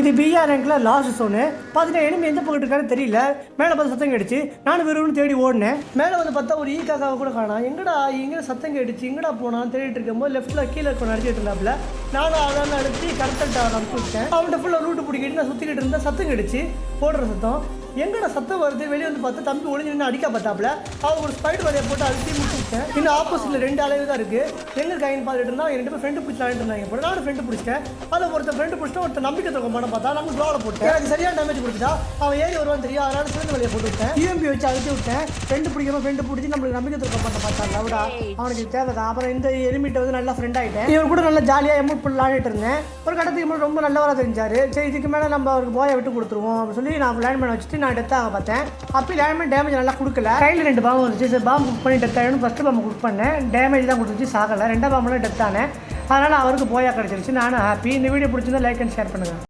இது PR ரேங்கில் last Sonu பார்த்தீங்கன்னா enemy எந்த பக்கம் இருக்கான்னு தெரியல. மேலே பார்த்து சத்தம் கேட்டுச்சு. நானும் வெறும்னு தேடி ஓடினேன். மேலே வந்து பார்த்தா ஒரு ஈ காக்காவை கூட காணா. எங்கடா எங்கே சத்தம் கேட்டுச்சு. எங்கடா போனான் தேடிட்டு இருக்கும்போது லெஃப்ட்டில் கீழே இருக்க நடத்திட்டு இருந்தாப்புல நானும் அதான் அழுத்தி கரெக்டாக நான் விட்டேன் அவன்கிட்ட ஃபுல்லாக ரூட்டு பிடிக்கிட்டு நான் சுற்றிக்கிட்டு இருந்தேன். சத்தம் கேட்டுச்சு. போடுற சத்தம். எங்கட சத்தம் வருது? வெளியே வந்து பார்த்தா தம்பி ஒளிஞ்சு நின்று அடிக்க பார்த்தாப்புல. அவன் ஒரு ஸ்பைட் வரைய போட்டு அழுத்தி முடிச்சு விட்டேன். இன்னும் ஆப்போசிட்ல ரெண்டு அளவு தான் இருக்கு. எங்க கையின் பார்த்துட்டு இருந்தா ரெண்டு பேரும் ஃப்ரெண்டு பிடிச்சி இருந்தாங்க. போட நானும் ஃப்ரெண்டு பிடிச்சிட்டேன். அதில் ஒருத்தர் ஃப்ரெண்டு பிடிச்சிட்டு ஒருத்தர் நம்பிக்கை தூக்க மாட்டேன் பார்த்தா நம்ம க்ளோவில் போட்டேன். எனக்கு சரியான டேமேஜ் பிடிச்சா அவன் ஏறி வருவான் தெரியும். அதனால சிறந்த வழியை போட்டு விட்டேன். யூஎம்பி வச்சு அழுத்தி விட்டேன். ஃப்ரெண்டு பிடிக்காம ஃப்ரெண்டு பிடிச்சி நம்மளுக்கு நம்பிக்கை தொகை மாட்டேன் பார்த்தா லவுடா அவனுக்கு தேவைதான். அப்புறம் இந்த எலிமிட்ட வந்து நல்லா ஃப்ரெண்ட் ஆகிட்டேன் இவர் கூட நல்லா ஜாலியாக எமௌண்ட் விளாடிட்டு இருந்தேன். ஒரு கட்டத்துக்கு முன்னாடி ரொம்ப நல்லவராக தெரிஞ்சாரு. சரி இதுக்கு மேலே நம்ம அவருக்கு போயை விட்டு கொடுத்துருவோம் அப்படின்னு சொல்லி நான் பிளான் பண்ண வச்சுட்டு நான் டெத்தாக பார்த்தேன். அப்போ லேண்ட் டேமேஜ் நல்லா கொடுக்கல. கையில் ரெண்டு பாம்பு வந்துச்சு. சரி பாம்பு புக் பண்ணி டெத் ஆகிடும் ஃபஸ்ட்டு பாம்பு குக் பண்ணேன். டேமேஜ் தான் கொடுத்துச்சு சாகலை. ரெண்டாம் பாம்புலாம் டெத் ஆனேன் அதனால் அவருக்கு போயா கிடச்சிருச்சு. நானும் ஹாப்பி இந்த வீடியோ பிடிச்சிருந்தா லைக் அண்ட் ஷேர் பண்ணுங்கள்